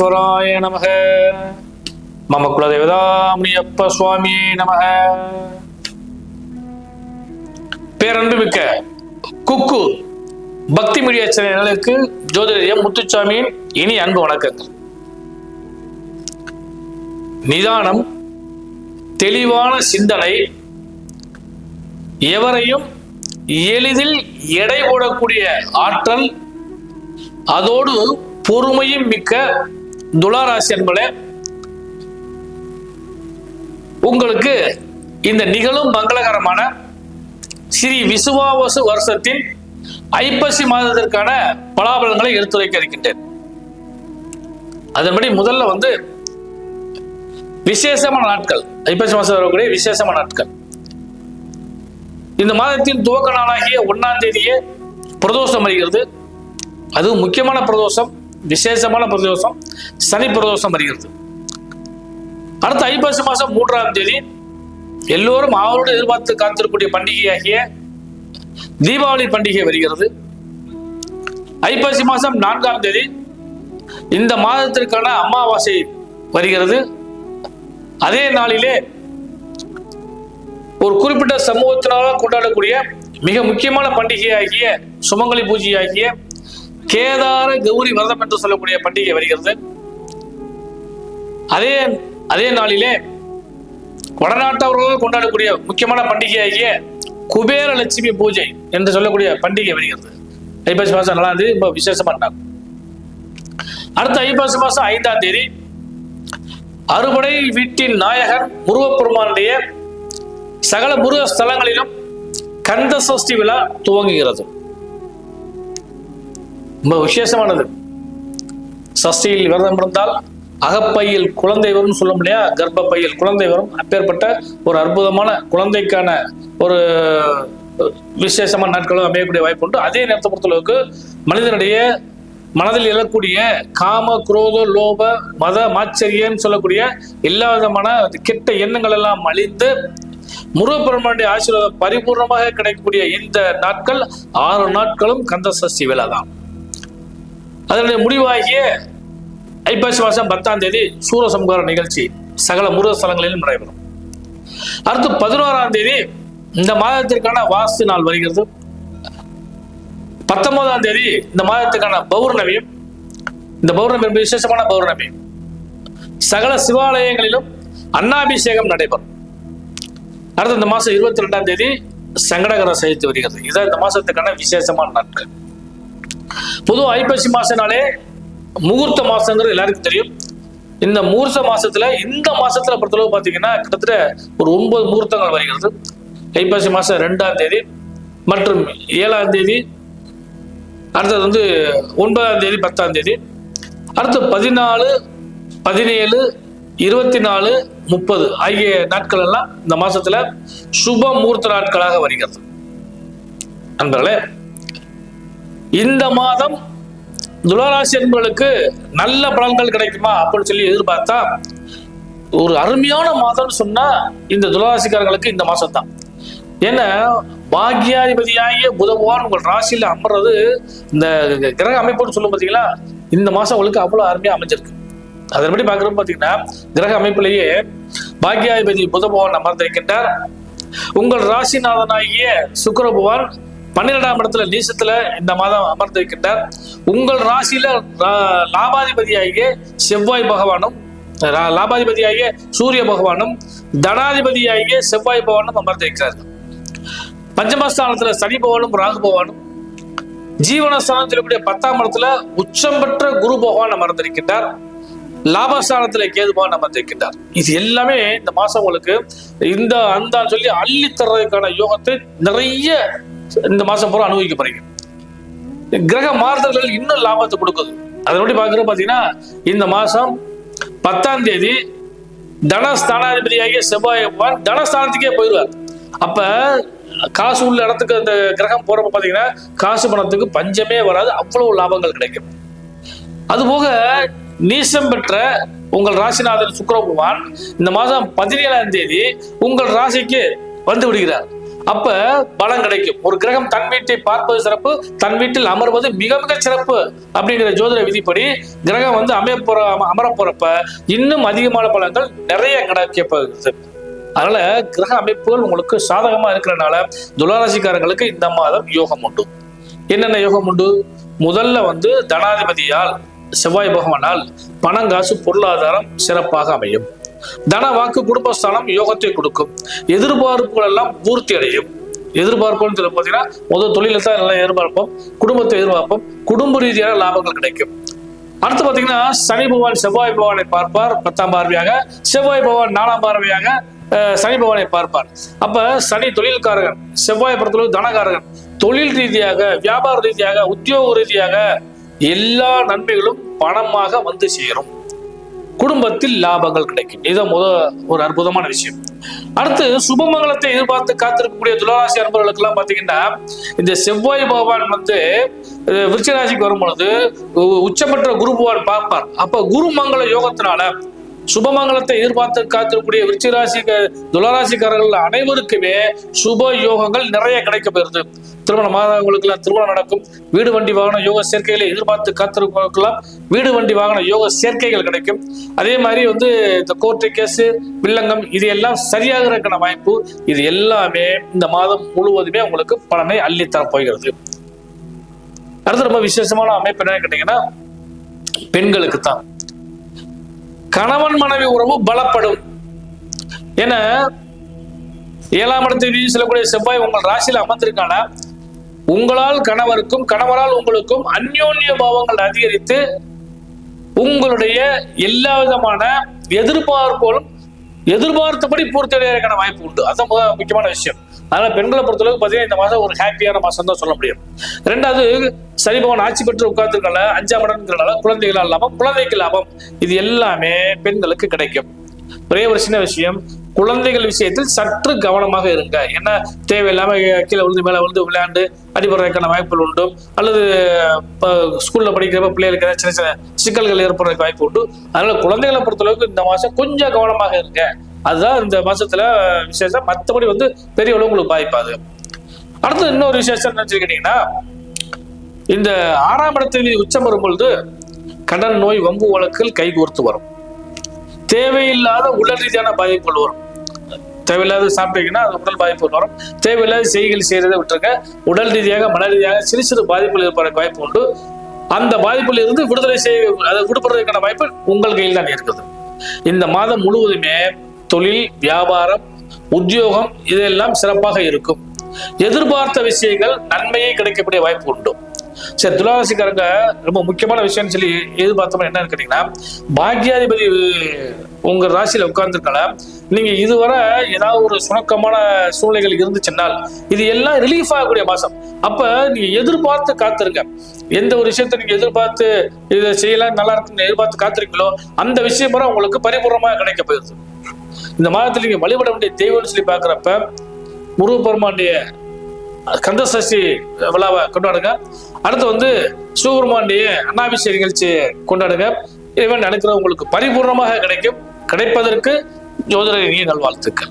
விக்னேஸ்வராய நமக. மம குலதேவதாமணியப்ப சுவாமி நமக. பேரன்பு மிக்க குக்கு பக்தி மீடியா சேனலுக்கு ஜோதிடர் முத்துச்சாமியின் இனி அன்பு வணக்கங்கள். நிதானம் தெளிவான சிந்தனை எவரையும் எளிதில் எடை போடக்கூடிய ஆற்றல் அதோடு பொறுமையும் மிக்க துளாராசி என்பளே உங்களுக்கு இந்த நிகழும் மங்களகரமான ஸ்ரீ விசுவாவசு வருஷத்தின் ஐப்பசி மாதத்திற்கான பலாபலங்களை எடுத்துரைக்க இருக்கின்றேன். அதன்படி முதல்ல வந்து விசேஷமான நாட்கள் ஐப்பசி மாதம் வரக்கூடிய விசேஷமான நாட்கள். இந்த மாதத்தின் துவக்க நாளாகிய ஒன்னாம் தேதியே பிரதோஷம் வருகிறது. அதுவும் முக்கியமான பிரதோஷம். விசேஷமான பிரதோஷம் சனி பிரதோஷம் வருகிறது. அடுத்த ஐப்பசி மாதம் மூன்றாம் தேதி எல்லோரும் அவரோடு எதிர்பார்த்து காத்திருக்கக்கூடிய பண்டிகையாகிய தீபாவளி பண்டிகை வருகிறது. ஐப்பசி மாதம் நான்காம் தேதி இந்த மாதத்திற்கான அமாவாசை வருகிறது. அதே நாளிலே ஒரு குறிப்பிட்ட சமூகத்தினால கொண்டாடக்கூடிய மிக முக்கியமான பண்டிகையாகிய சுமங்கலி பூஜையாகிய கேதார கௌரி விரதம் என்று சொல்லக்கூடிய பண்டிகை வருகிறது. அதே அதே நாளிலே வடநாட்டவர்கள் கொண்டாடக்கூடிய முக்கியமான பண்டிகையாகிய குபேர லட்சுமி பூஜை என்று சொல்லக்கூடிய பண்டிகை வருகிறது. ஐப்பசி மாசம் நல்லா தேதி இப்போ விசேஷமா அடுத்த ஐப்பசி மாசம் ஐந்தாம் தேதி அறுபடை வீட்டின் நாயகர் முருகப்பெருமானுடைய சகல முருக ஸ்தலங்களிலும் கந்த சஷ்டி விழா துவங்குகிறது. ரொம்ப விசேஷமானது. சஷ்டியில் விரதம் இருந்தால் அகப்பையில் குழந்தை வரும் சொல்ல முடியா? கர்ப்பப்பையில் குழந்தை வரும். அப்பேற்பட்ட ஒரு அற்புதமான குழந்தைக்கான ஒரு விசேஷமான நாட்களும் அமையக்கூடிய வாய்ப்பு உண்டு. அதே நேரத்தை பொறுத்தளவுக்கு மனிதனுடைய மனதில் எழக்கூடிய காம குரோத லோப மத மாச்சரியன்னு சொல்லக்கூடிய எல்லா விதமான கெட்ட எண்ணங்கள் எல்லாம் அழிந்து முருகப்பெருமானுடைய ஆசீர்வாதம் பரிபூர்ணமாக கிடைக்கக்கூடிய இந்த நாட்கள் ஆறு நாட்களும் கந்த சஷ்டி விழா தான் அதனுடைய முடிவாகிய ஐப்பசி மாதம் பத்தாம் தேதி சூரசம்ஹார நிகழ்ச்சி சகல முருக ஸ்தலங்களிலும் நடைபெறும். அடுத்து பதினோராம் தேதி இந்த மாதத்திற்கான வாஸ்து நாள் வருகிறது. பத்தொன்பதாம் தேதி இந்த மாதத்துக்கான பௌர்ணமியும் இந்த பௌர்ணமி என்பது விசேஷமான பௌர்ணமி. சகல சிவாலயங்களிலும் அன்னாபிஷேகம் நடைபெறும். அடுத்து இந்த மாசம் இருபத்தி ரெண்டாம் தேதி சங்கடகர சதுர்த்தி வருகிறது. இதான் இந்த மாதத்துக்கான விசேஷமான நாட்கள். பொதுவாக ஐப்பசி மாசனாலே முகூர்த்த மாசங்கிறது எல்லாருக்கும் தெரியும். இந்த முகூர்த்த மாசத்துல இந்த மாசத்துல பொறுத்தளவு பாத்தீங்கன்னா கிட்டத்தட்ட ஒரு ஒன்பது முகூர்த்தங்கள் வருகிறது. ஐப்பசி மாசம் ரெண்டாம் தேதி மற்றும் ஏழாம் தேதி அடுத்தது வந்து ஒன்பதாம் தேதி பத்தாம் தேதி. அடுத்து பதினாலு பதினேழு இருபத்தி நாலு முப்பது ஆகிய நாட்கள் எல்லாம் இந்த மாசத்துல சுப முகூர்த்த நாட்களாக வருகிறது. நண்பர்களே இந்த மாதம் துளாராசி என்பவர்களுக்கு நல்ல பலன்கள் கிடைக்குமா அப்படின்னு சொல்லி எதிர்பார்த்தா ஒரு அருமையான மாதம்னு சொன்னா இந்த துளராசிக்காரங்களுக்கு இந்த மாசம் தான் ஏன்னா பாக்யாதிபதியாகிய புதபகவான் உங்கள் ராசியில அமர்றது இந்த கிரக அமைப்புன்னு சொல்லும் பார்த்தீங்களா இந்த மாசம் உங்களுக்கு அவ்வளவு அருமையா அமைஞ்சிருக்கு. அதன்படி பார்க்குறோம் பார்த்தீங்கன்னா கிரக அமைப்பிலேயே பாக்யாதிபதி புதபகவான் அமர்ந்திருக்கின்றார். உங்கள் ராசிநாதனாகிய சுக்கிர பகவான் பன்னிரெண்டாம் இடத்துல நீசத்துல இந்த மாதம் அமர்ந்திருக்கின்றார். உங்கள் ராசியில ரா- லாபாதிபதியாகிய செவ்வாய் பகவானும் லாபாதிபதியாகிய சூரிய பகவானும் தனாதிபதியாகிய செவ்வாய் பகவானும் அமர்ந்திருக்கிறார்கள் பஞ்சமஸ்தானத்துல சனி பகவானும் ராகு பகவானும் ஜீவனஸ்தானத்தில் இருக்கக்கூடிய பத்தாம் இடத்துல உச்சம் பெற்ற குரு பகவான் அமர்ந்திருக்கின்றார். லாபஸ்தானத்துல கேது பகவான் அமர்ந்திருக்கின்றார். இது எல்லாமே இந்த மாசம் உங்களுக்கு இந்த அந்த சொல்லி அள்ளி தர்றதுக்கான யோகத்தை நிறைய இந்த மாசம் பூரா அனுபவிக்க போறீங்க. கிரக மாறுதல்கள் இன்னும் லாபத்தை கொடுக்குது. அதனுடைய பார்க்குறோம் பாத்தீங்கன்னா இந்த மாசம் பத்தாம் தேதி தனஸ்தானாதிபதியாகிய செவ்வாய் பகவான் தனஸ்தானத்துக்கே போயிடுவார். அப்ப காசு உள்ள இடத்துக்கு அந்த கிரகம் போறப்ப பாத்தீங்கன்னா காசு பணத்துக்கு பஞ்சமே வராது அவ்வளவு லாபங்கள் கிடைக்கும். அதுபோக நீசம் பெற்ற உங்கள் ராசிநாதன் சுக்கிர இந்த மாதம் பதினேழாம் தேதி உங்கள் ராசிக்கு வந்து விடுகிறார். அப்ப பலம் கிடைக்கும். ஒரு கிரகம் தன் வீட்டை பார்ப்பது சிறப்பு தன் வீட்டில் அமர்வது மிக மிக சிறப்பு அப்படிங்கிற ஜோதிட விதிப்படி கிரகம் வந்து அமைய போற அமர போறப்ப இன்னும் அதிகமான பலன்கள் நிறைய கிடைக்கப்படுது அதனால கிரக அமைப்புகள் உங்களுக்கு சாதகமா இருக்கிறனால துளாராசிக்காரங்களுக்கு இந்த மாதம் யோகம் உண்டு. என்னென்ன யோகம் உண்டு? முதல்ல வந்து தனாதிபதியால் செவ்வாய் பகவானால் பணங்காசு பொருளாதாரம் சிறப்பாக அமையும். தன வாக்கு குடும்பஸ்தானம் யோகத்தை கொடுக்கும். எதிர்பார்ப்புகள் எல்லாம் பூர்த்தி அடையும். எதிர்பார்ப்புன்னு சொல்லி பார்த்தீங்கன்னா முதல் தொழிலை தான் எல்லாம் எதிர்பார்ப்போம் குடும்பத்தை எதிர்பார்ப்போம் குடும்ப ரீதியான லாபங்கள் கிடைக்கும். அடுத்து பார்த்தீங்கன்னா சனி பகவான் செவ்வாய் பகவானை பார்ப்பார் பத்தாம் பார்வையாக செவ்வாய் பகவான் நாலாம் பார்வையாக சனி பகவானை பார்ப்பார். அப்ப சனி தொழில்காரகன் செவ்வாய் படத்துல தனகாரகன். தொழில் ரீதியாக வியாபார ரீதியாக உத்தியோக ரீதியாக எல்லா நன்மைகளும் பணமாக வந்து சேரும். குடும்பத்தில் லாபங்கள் கிடைக்கும். இது முத ஒரு அற்புதமான விஷயம். அடுத்து சுபமங்கலத்தை எதிர்பார்த்து காத்திருக்கக்கூடிய துளராசி அன்பர்களுக்கு எல்லாம் பாத்தீங்கன்னா இந்த செவ்வாய் பகவான் வந்து விருச்சராசிக்கு வரும்பொழுது வரும் பொழுது உச்சமற்ற குரு பகவான் பார்ப்பார். அப்ப குருமங்கல யோகத்தினால சுபமங்கலத்தை எதிர்பார்த்து காத்திருக்கக்கூடிய விருச்சிராசி துளராசிக்காரர்கள் அனைவருக்குமே சுப யோகங்கள் நிறைய கிடைக்க திருமண திருமணம் எல்லாம் திருமணம் நடக்கும். வீடு வண்டி வாகன யோக சேர்க்கைகளை எதிர்பார்த்து காத்திருப்பவர்களுக்கெல்லாம் வீடு வண்டி வாகன யோக சேர்க்கைகள் கிடைக்கும். அதே மாதிரி வந்து இந்த கோர்ட்டு கேஸு வில்லங்கம் இது எல்லாம் சரியாக வாய்ப்பு இது எல்லாமே இந்த மாதம் முழுவதுமே உங்களுக்கு பலனை அள்ளித்தர போகிறது. அடுத்து ரொம்ப விசேஷமான அமைப்பு என்னன்னு கேட்டீங்கன்னா பெண்களுக்கு தான் கணவன் மனைவி உறவு பலப்படும். என ஏழாம் இடத்தை செல்லக்கூடிய செவ்வாய் உங்கள் ராசியில் அமர்ந்திருக்கான? உங்களால் கணவருக்கும் கணவரால் உங்களுக்கும் அந்யோன்ய பாவங்கள் அதிகரித்து உங்களுடைய எல்லா விதமான எதிர்பார்ப்புகளும் எதிர்பார்த்தபடி பூர்த்தி அடையறதுக்கான வாய்ப்பு உண்டு. அதுதான் முத முக்கியமான விஷயம். அதனால பெண்களை பொறுத்தளவுக்கு பார்த்தீங்கன்னா இந்த மாதம் ஒரு ஹாப்பியான மாதம் தான் சொல்ல முடியும். ரெண்டாவது சரிபவன் ஆட்சி பெற்று உட்கார்ந்துருக்கனால அஞ்சாம் இடம்ங்கிறனால குழந்தைகளால் லாபம் குழந்தைக்கு லாபம். இது எல்லாமே பெண்களுக்கு கிடைக்கும். ஒரே ஒரு சின்ன விஷயம் குழந்தைகள் விஷயத்தில் சற்று கவனமாக இருங்க. ஏன்னா தேவையில்லாம கீழே விழுந்து மேலே விழுந்து விளையாண்டு அடிபடுறதுக்கான வாய்ப்புகள் உண்டு. அல்லது இப்போ ஸ்கூல்ல படிக்கிறப்ப பிள்ளைகளுக்கு ஏதாவது சின்ன சின்ன சிக்கல்கள் ஏற்படுறதுக்கு வாய்ப்பு உண்டு. அதனால குழந்தைகளை பொறுத்தளவுக்கு இந்த மாசம் கொஞ்சம் கவனமாக இருங்க. அதுதான் இந்த மாசத்துல விசேஷம். மற்றபடி வந்து பெரிய அளவு உங்களுக்கு பாதிப்பாது. அடுத்து இன்னொரு விசேஷம் என்ன கேட்டீங்கன்னா இந்த ஆறாம் இடத்தில் உச்சம் வரும் பொழுது கடன் நோய் வம்பு வழக்கில் கைகோர்த்து வரும். தேவையில்லாத உடல் ரீதியான பாதிப்புகள் வரும். தேவையில்லாத சாப்பிட்டீங்கன்னா அது உடல் பாதிப்புகள் வரும். தேவையில்லாத செய்கைகள் செய்யறதை விட்டுருங்க. உடல் ரீதியாக மன ரீதியாக சிறு சிறு பாதிப்புகள் ஏற்பட வாய்ப்பு உண்டு. அந்த பாதிப்புல இருந்து விடுதலை செய்ய அதை விடுபடுறதுக்கான வாய்ப்பு உங்கள் கையில் தான் இருக்குது. இந்த மாதம் முழுவதுமே தொழில் வியாபாரம் உத்தியோகம் இதெல்லாம் சிறப்பாக இருக்கும். எதிர்பார்த்த விஷயங்கள் நன்மையே கிடைக்கக்கூடிய வாய்ப்பு உண்டு. சரி துளாராசிக்காரங்க ரொம்ப முக்கியமான விஷயம்னு சொல்லி எதிர்பார்த்தோம் என்னன்னு கேட்டீங்கன்னா பாக்யாதிபதி உங்க ராசியில உட்கார்ந்துருக்கல நீங்க இதுவரை ஏதாவது ஒரு சுணக்கமான சூழ்நிலைகள் இருந்துச்சுன்னால் இது எல்லாம் ரிலீஃப் ஆகக்கூடிய மாசம். அப்ப நீங்க எதிர்பார்த்து காத்திருங்க. எந்த ஒரு விஷயத்த நீங்க எதிர்பார்த்து இதை செய்யலாம் நல்லா இருக்குன்னு எதிர்பார்த்து காத்திருக்கீங்களோ அந்த விஷயம் பூரா உங்களுக்கு பரிபூர்ணமாக கிடைக்க போயிருது இந்த மாதத்துல நீங்க வழிபட வேண்டிய தெய்வம்னு சொல்லி பாக்குறப்ப முருகப்பெருமானுடைய கந்தசஷ்டி விழாவை கொண்டாடுங்க. அடுத்து வந்து சிவபெருமானுடைய அண்ணாபிஷேக நிகழ்ச்சி கொண்டாடுங்க. இவன் நினைக்கிற உங்களுக்கு பரிபூர்ணமாக கிடைக்கும். கிடைப்பதற்கு ஜோதிடர் நல்வாழ்த்துக்கள்.